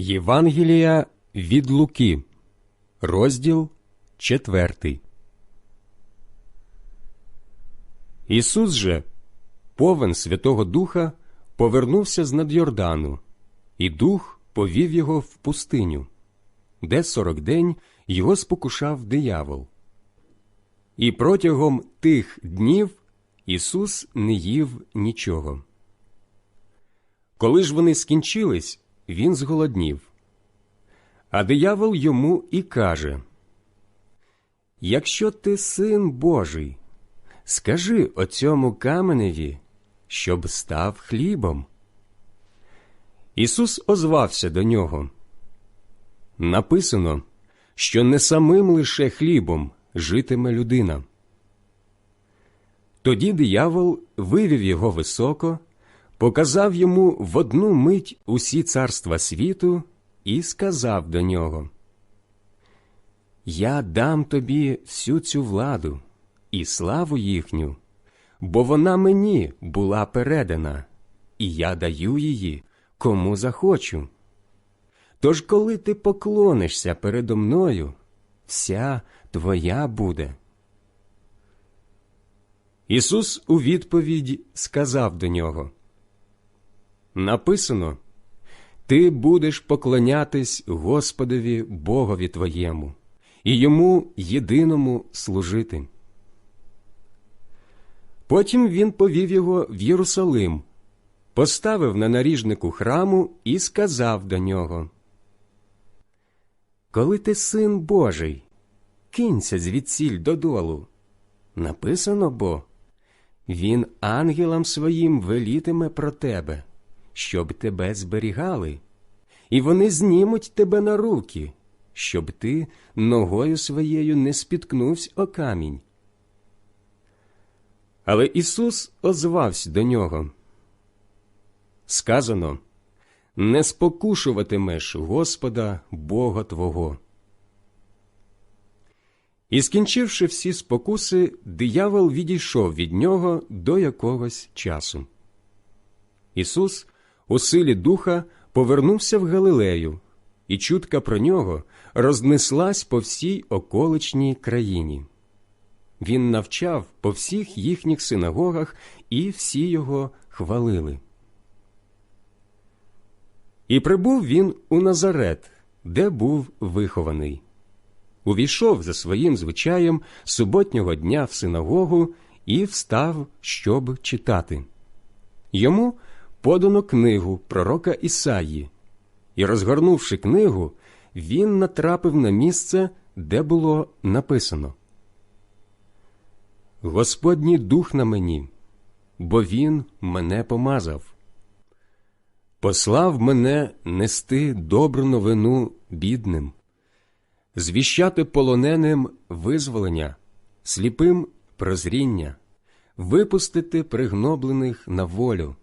Євангелія від Луки, розділ четвертий. Ісус же, повен Святого Духа, повернувся з над Йордану, і дух повів його в пустиню, де сорок день його спокушав диявол. І протягом тих днів Ісус не їв нічого. Коли ж вони скінчились, він зголоднів. А диявол йому і каже Якщо ти син Божий, скажи оцьому каменеві, щоб став хлібом. Ісус озвався до нього. Написано, що не самим лише хлібом житиме людина. Тоді диявол вивів його високо, показав йому в одну мить усі царства світу і сказав до нього Я дам тобі всю цю владу і славу їхню, бо вона мені була передана, і я даю її кому захочу. Тож, коли ти поклонишся передо мною, вся твоя буде. Ісус у відповідь сказав до нього Написано Ти будеш поклонятись Господові Богові твоєму і йому єдиному служити. Потім він повів його в Єрусалим, поставив на наріжнику храму і сказав до нього Коли ти син Божий, кинься звідсіль додолу. Написано бо він ангелам своїм велітиме про тебе, щоб тебе зберігали, і вони знімуть тебе на руки, щоб ти ногою своєю не спіткнувся о камінь. Але Ісус озвався до нього. Сказано не спокушуватимеш Господа Бога Твого. І, скінчивши всі спокуси, диявол відійшов від нього до якогось часу. Ісус у силі духа повернувся в Галилею, і чутка про нього рознеслась по всій околичній країні. Він навчав по всіх їхніх синагогах, і всі його хвалили. І прибув він у Назарет, де був вихований. Увійшов за своїм звичаєм суботнього дня в синагогу і встав, щоб читати. Йому подано книгу пророка Ісаї, і, розгорнувши книгу, він натрапив на місце, де було написано. Господній дух на мені, бо Він мене помазав. Послав мене нести добру новину бідним, звіщати полоненим визволення, сліпим прозріння, випустити пригноблених на волю,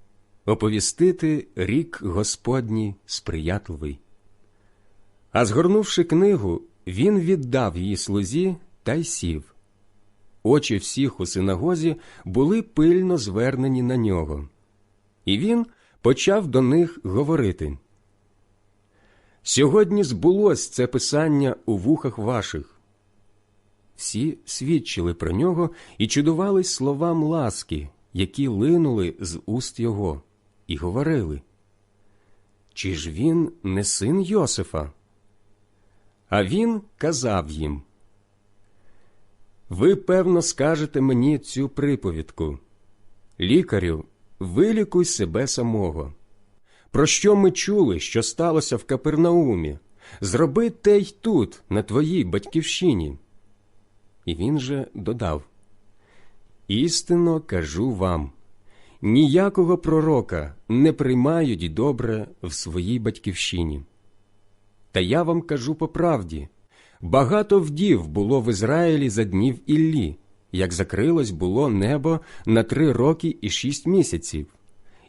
оповістити рік Господній сприятливий. А згорнувши книгу, він віддав її слузі та й сів. Очі всіх у синагозі були пильно звернені на нього, і він почав до них говорити. Сьогодні збулось це писання у вухах ваших. Всі свідчили про нього і чудувались словам ласки, які линули з уст його, і говорили. Чи ж він не син Йосифа? А він казав їм Ви, певно, скажете мені цю приповідку. Лікарю, вилікуй себе самого. Про що ми чули, що сталося в Капернаумі? Зроби те й тут, на твоїй батьківщині. І він же додав Істинно кажу вам ніякого пророка не приймають добре в своїй батьківщині. Та я вам кажу по правді багато вдів було в Ізраїлі за днів Іллі, як закрилось було небо на три роки і шість місяців,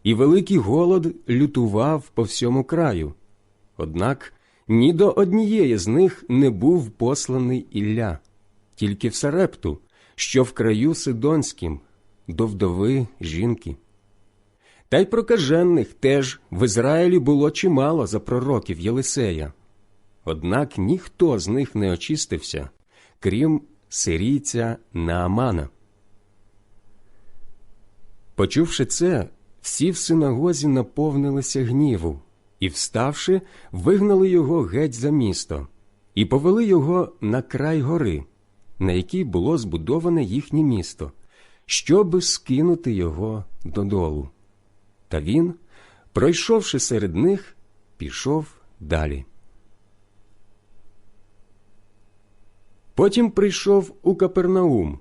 і великий голод лютував по всьому краю. Однак ні до однієї з них не був посланий Ілля, тільки в Сарепту, що в краю Сидонським, до вдови жінки. Та й прокажених теж в Ізраїлі було чимало за пророків Єлисея. Однак ніхто з них не очистився, крім сирійця Наамана. Почувши це, всі в синагозі наповнилися гніву і, вставши, вигнали його геть за місто і повели його на край гори, на якій було збудоване їхнє місто, щоби скинути його додолу. Та він, пройшовши серед них, пішов далі. Потім прийшов у Капернаум,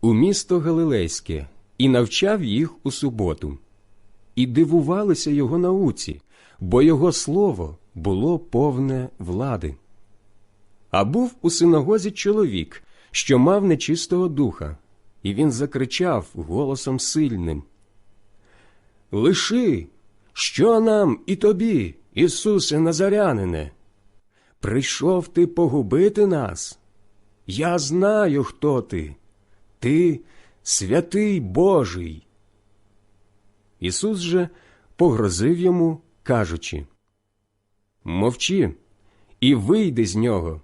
у місто Галилейське, і навчав їх у суботу. І дивувалися його науці, бо його слово було повне влади. А був у синагозі чоловік, що мав нечистого духа, і він закричав голосом сильним Лиши, що нам і тобі, Ісусе Назарянине? Прийшов ти погубити нас? Я знаю, хто ти. Ти святий Божий. Ісус же погрозив йому, кажучи Мовчи і вийди з нього.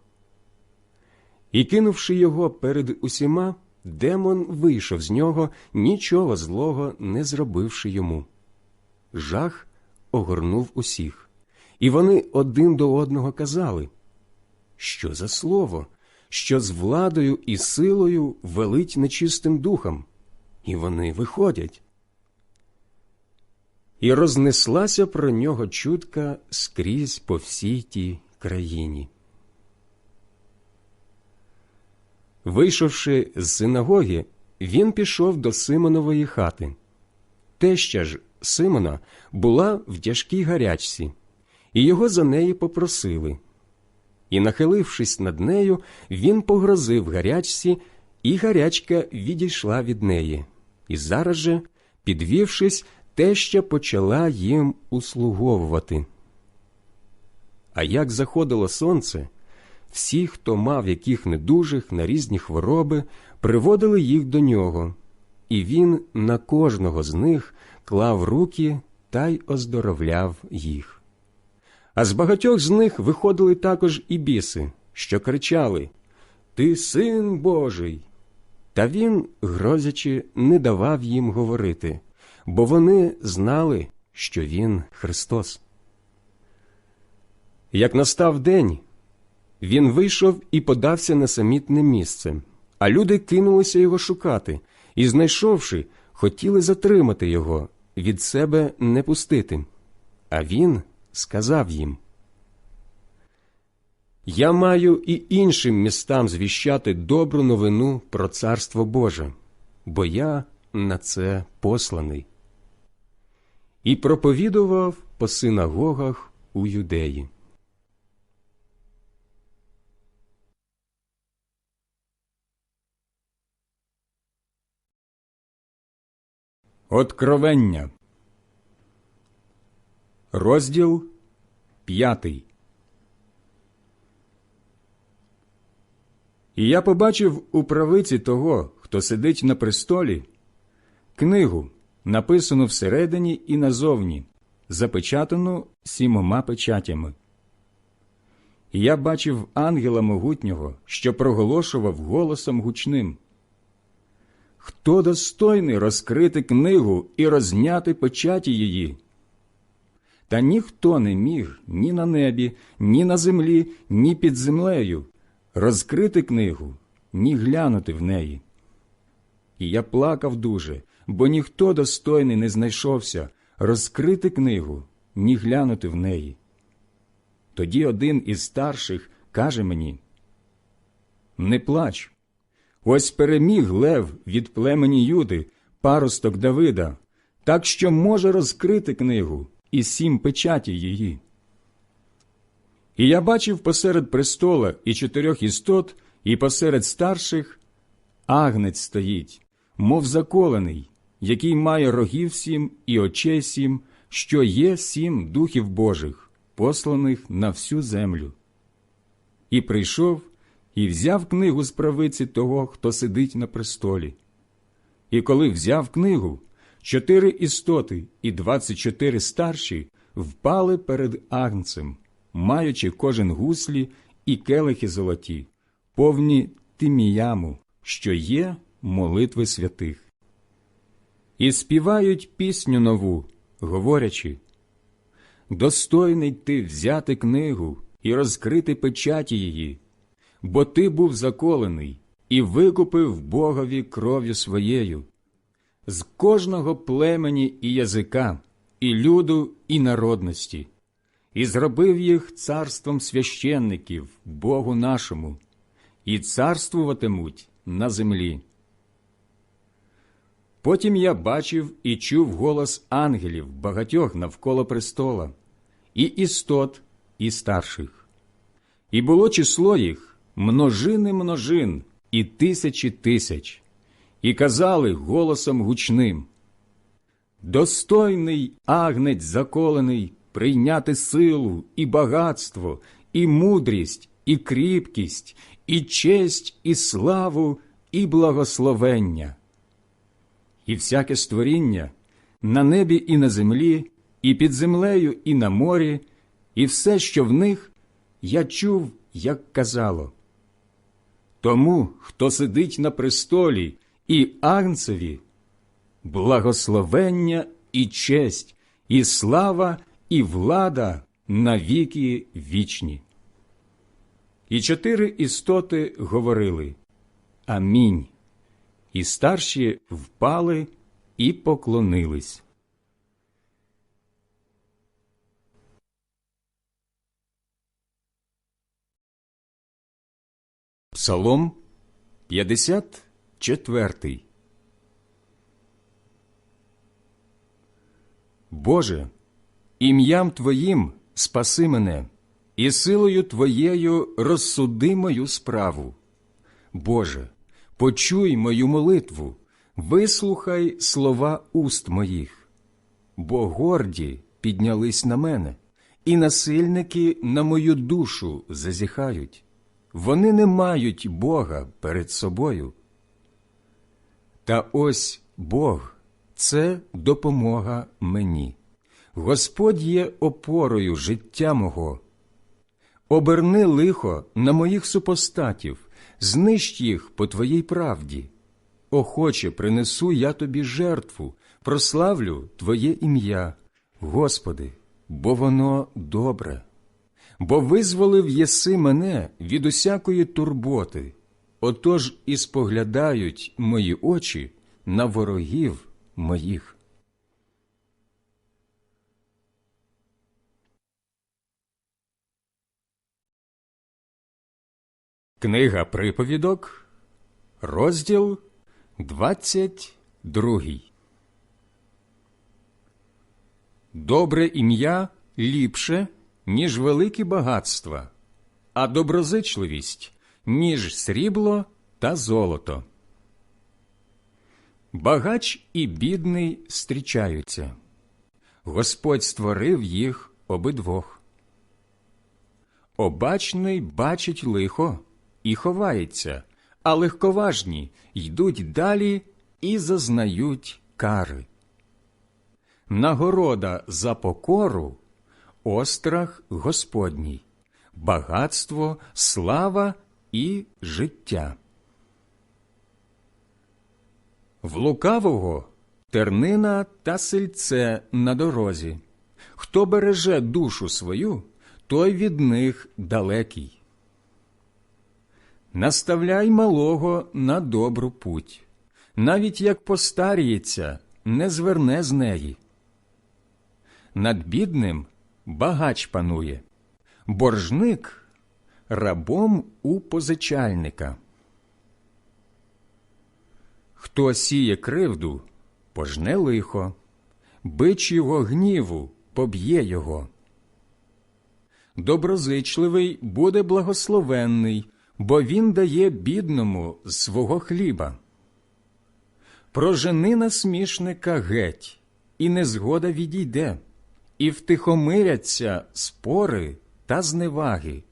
І, кинувши його перед усіма, демон вийшов з нього, нічого злого не зробивши йому. Жах огорнув усіх, і вони один до одного казали Що за слово, що з владою і силою велить нечистим духом, і вони виходять. І рознеслася про нього чутка скрізь по всій тій країні. Вийшовши з синагоги, він пішов до Симонової хати. Теща ж Симона була в тяжкій гарячці, і його за неї попросили. І, нахилившись над нею, він погрозив гарячці, і гарячка відійшла від неї. І зараз же, підвівшись, теща почала їм услуговувати. А як заходило сонце, всі, хто мав яких недужих на різні хвороби, приводили їх до нього, і він на кожного з них клав руки та й оздоровляв їх. А з багатьох з них виходили також і біси, що кричали Ти син Божий. Та він, грозячи, не давав їм говорити, бо вони знали, що він Христос. Як настав день, він вийшов і подався на самітне місце, а люди кинулися його шукати і, знайшовши, хотіли затримати його, від себе не пустити. А він сказав їм Я маю і іншим містам звіщати добру новину про Царство Боже, бо я на це посланий. І проповідував по синагогах у юдеї. Откровення. Розділ п'ятий. І я побачив у правиці того, хто сидить на престолі, книгу, написану всередині і назовні, запечатану сімома печатями. І я бачив ангела могутнього, що проголошував голосом гучним. Хто достойний розкрити книгу і розняти печаті її? Та ніхто не міг ні на небі, ні на землі, ні під землею розкрити книгу, ні глянути в неї. І я плакав дуже, бо ніхто достойний не знайшовся розкрити книгу, ні глянути в неї. Тоді один із старших каже мені Не плач. Ось переміг Лев від племені Юди, паросток Давида, так що може розкрити книгу і сім печаті її. І я бачив посеред престола і чотирьох істот, і посеред старших агнець стоїть, мов заколений, який має рогів сім і очей сім, що є сім духів Божих, посланих на всю землю. І прийшов і взяв книгу з правиці того, хто сидить на престолі. І коли взяв книгу, Чотири істоти і двадцять чотири старші впали перед агнцем, маючи кожен гуслі і келихи золоті, повні тиміяму, що є молитви святих. І співають пісню нову, говорячи Достойний ти взяти книгу і розкрити печаті її, бо ти був заколений і викупив Богові кров'ю своєю, з кожного племені і язика, і люду, і народності, і зробив їх царством священників Богу нашому, і царствуватимуть на землі. Потім я бачив і чув голос ангелів багатьох навколо престола, і істот, і старших. І було число їх множини множин і тисячі тисяч, і казали голосом гучним Достойний агнець заколений прийняти силу і багатство, і мудрість, і кріпкість, і честь, і славу, і благословення. І всяке створіння на небі і на землі, і під землею, і на морі, і все, що в них, я чув, як казало. Тому, хто сидить на престолі і агнцеві, благословення і честь, і слава, і влада навіки вічні. І чотири істоти говорили Амінь. І старші впали і поклонились. Псалом 54 Боже, ім'ям Твоїм спаси мене, і силою Твоєю розсуди мою справу. Боже, почуй мою молитву, вислухай слова уст моїх, бо горді піднялись на мене, і насильники на мою душу зазіхають. Вони не мають Бога перед собою. Та ось Бог це допомога мені. Господь є опорою життя мого. Оберни лихо на моїх супостатів, знищ їх по твоїй правді. Охоче принесу я тобі жертву, прославлю Твоє ім'я, Господи, бо воно добре. Бо визволив єси мене від усякої турботи, отож і споглядають мої очі на ворогів моїх. Книга приповідок, розділ двадцять другий. Добре ім'я ліпше, ніж великі багатства, а доброзичливість, ніж срібло та золото. Багач і бідний зустрічаються. Господь створив їх обидвох. Обачний бачить лихо і ховається, а легковажні йдуть далі і зазнають кари. Нагорода за покору острах Господній, багатство, слава і життя. В лукавого тернина та сельце на дорозі. Хто береже душу свою, той від них далекий. Наставляй малого на добру путь, навіть як постаріється, не зверне з неї. Над бідним багач панує, боржник рабом у позичальника. Хто сіє кривду, пожне лихо, бич його гніву поб'є його. Доброзичливий буде благословенний, бо він дає бідному свого хліба. Прожени насмішника геть, і незгода відійде, і втихомиряться спори та зневаги.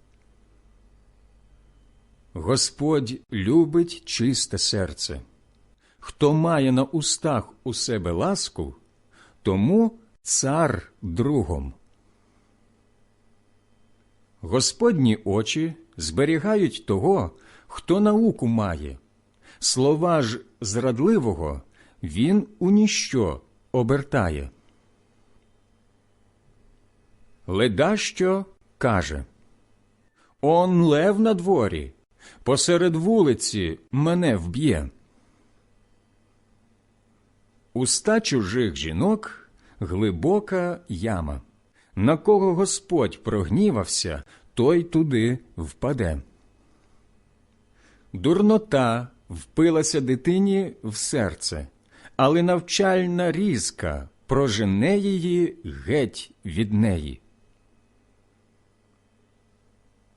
Господь любить чисте серце. Хто має на устах у себе ласку, тому цар другом. Господні очі зберігають того, хто науку має. Слова ж зрадливого він у ніщо обертає. Ледащо каже Он лев на дворі, посеред вулиці мене вб'є. Уста чужих жінок глибока яма. На кого Господь прогнівався, той туди впаде. Дурнота впилася дитині в серце, але навчальна різка прожене її геть від неї.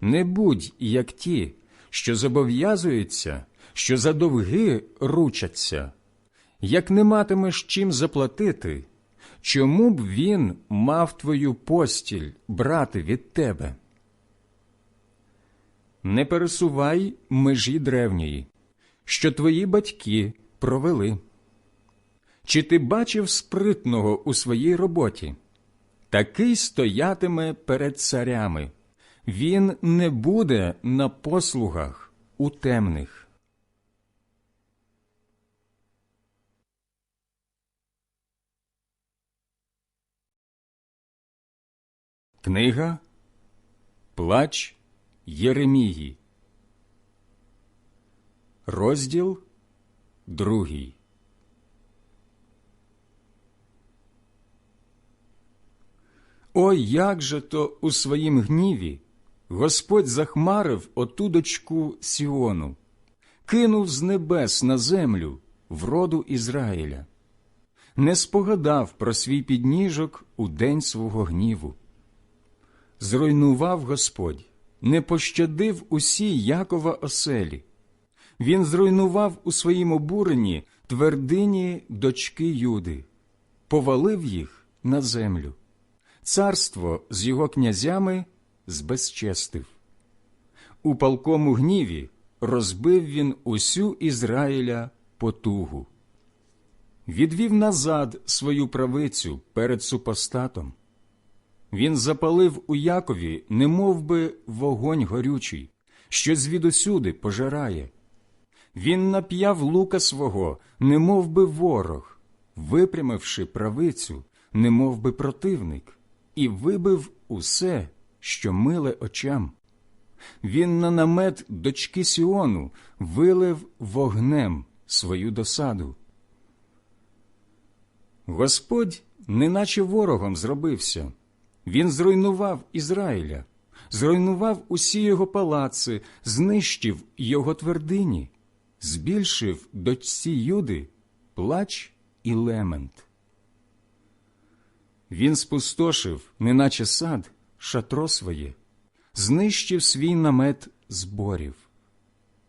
Не будь як ті, що зобов'язуються, що за довги ручаться. Як не матимеш чим заплатити, чому б він мав твою постіль брати від тебе? Не пересувай межі древньої, що твої батьки провели. Чи ти бачив спритного у своїй роботі? Такий стоятиме перед царями. Він не буде на послугах у темних. Книга Плач Єремії. Розділ другий. Ой, як же то у своїм гніві Господь захмарив оту дочку Сіону, кинув з небес на землю вроду Ізраїля, не спогадав про свій підніжок у день свого гніву. Зруйнував Господь, не пощадив усі Якова оселі. Він зруйнував у своїм обуренні твердині дочки Юди, повалив їх на землю. Царство з його князями збезчестив. У палкому гніві розбив він усю Ізраїля потугу. Відвів назад свою правицю перед супостатом. Він запалив у Якові, немов би вогонь горючий, що звідусюди пожирає. Він нап'яв лука свого, немов би ворог, випрямивши правицю, немов би противник, і вибив усе, що миле очам. Він на намет дочки Сіону вилив вогнем свою досаду. Господь неначе ворогом зробився. Він зруйнував Ізраїля, зруйнував усі його палаци, знищив його твердині, збільшив дочці Юди плач і лемент. Він спустошив, неначе сад, шатро своє, знищив свій намет зборів.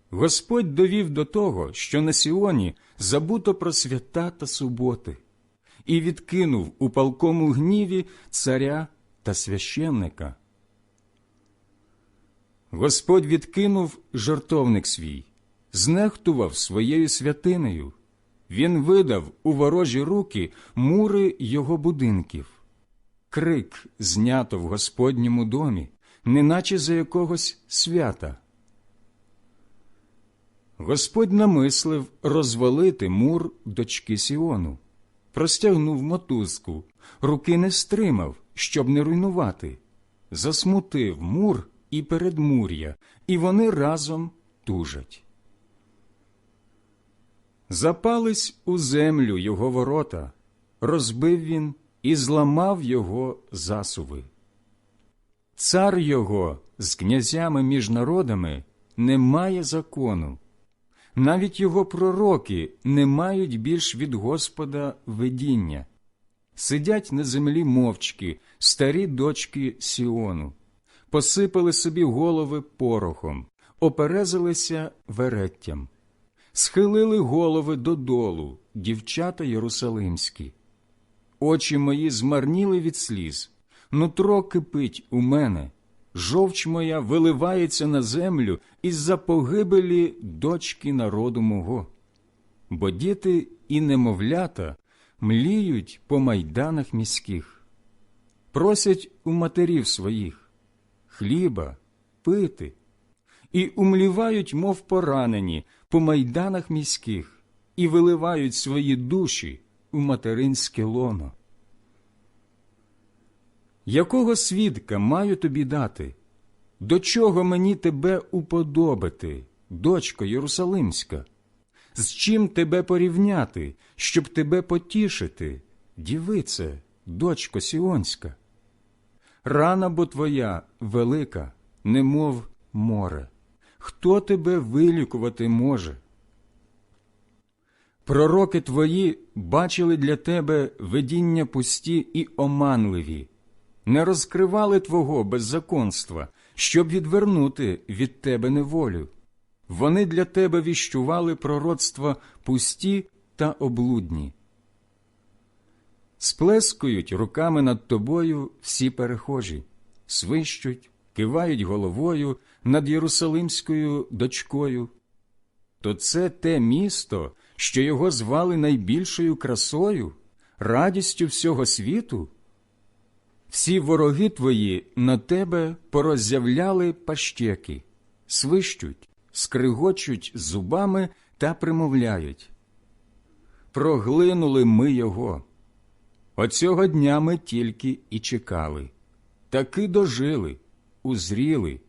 Господь довів до того, що на Сіоні забуто про свята та суботи, і відкинув у палкому гніві царя та священника. Господь відкинув жартовник свій, знехтував своєю святинею. Він видав у ворожі руки мури його будинків. Крик знято в Господньому домі, неначе за якогось свята. Господь намислив розвалити мур дочки Сіону, простягнув мотузку, руки не стримав, щоб не руйнувати, засмутив мур і передмур'я, і вони разом тужать. Запались у землю його ворота, розбив він і зламав його засуви. Цар його з князями між народами не має закону, навіть його пророки не мають більш від Господа видіння. Сидять на землі мовчки старі дочки Сіону, посипали собі голови порохом, оперезалися вереттям, схилили голови додолу, дівчата єрусалимські. Очі мої змарніли від сліз, нутро кипить у мене, жовч моя виливається на землю із-за погибелі дочки народу мого. Бо діти і немовлята мліють по майданах міських, просять у матерів своїх хліба, пити, і умлівають, мов поранені, по майданах міських, і виливають свої душі у материнське лоно. Якого свідка маю тобі дати? До чого мені тебе уподобити, дочко Єрусалимська? З чим тебе порівняти, щоб тебе потішити, дівице, дочко Сіонська? Рана бо твоя велика, немов море. Хто тебе вилікувати може? Пророки твої бачили для тебе видіння пусті і оманливі, не розкривали твого беззаконства, щоб відвернути від тебе неволю. Вони для тебе віщували пророцтва пусті та облудні. Сплескують руками над тобою всі перехожі, свищуть, кивають головою над Єрусалимською дочкою. То це те місто, що його звали найбільшою красою, радістю всього світу. Всі вороги твої на тебе пороззявляли пащеки, свищуть, скригочуть зубами та примовляють. Проглинули ми його. Оцього дня ми тільки і чекали, таки дожили, узріли.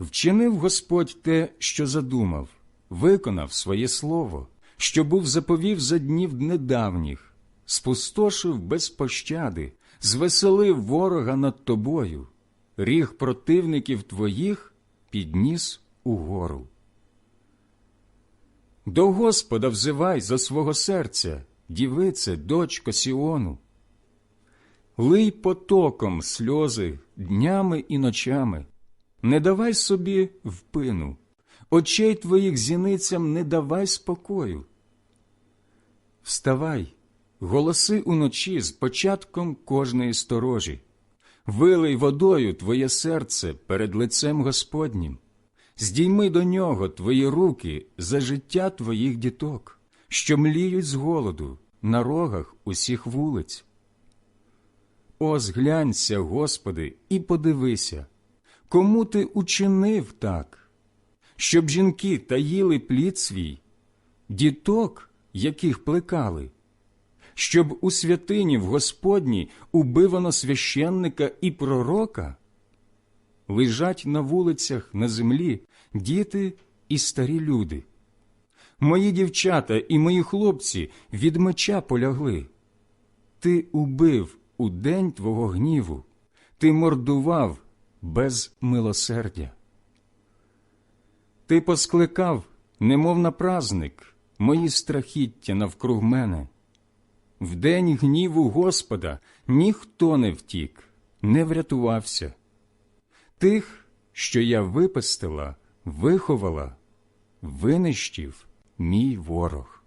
Вчинив Господь те, що задумав, виконав своє слово, що був заповів за днів недавніх, спустошив без пощади, звеселив ворога над тобою, ріг противників твоїх підніс угору. До Господа взивай за свого серця, дівице, дочко Сіону. Лий потоком сльози днями і ночами, не давай собі впину, очей твоїх зіницям не давай спокою. Вставай, голоси уночі з початком кожної сторожі, вилий водою твоє серце перед лицем Господнім, здійми до нього твої руки за життя твоїх діток, що мліють з голоду на рогах усіх вулиць. О, зглянься, Господи, і подивися, кому ти учинив так, щоб жінки таїли плід свій, діток, яких плекали, щоб у святині в Господній убивано священника і пророка, лежать на вулицях на землі діти і старі люди. Мої дівчата і мої хлопці від меча полягли. Ти убив у день твого гніву, ти мордував без милосердя. Ти поскликав, немов на празник, мої страхіття навкруг мене. В день гніву Господа ніхто не втік, не врятувався. Тих, що я випестила, виховала, винищив мій ворог.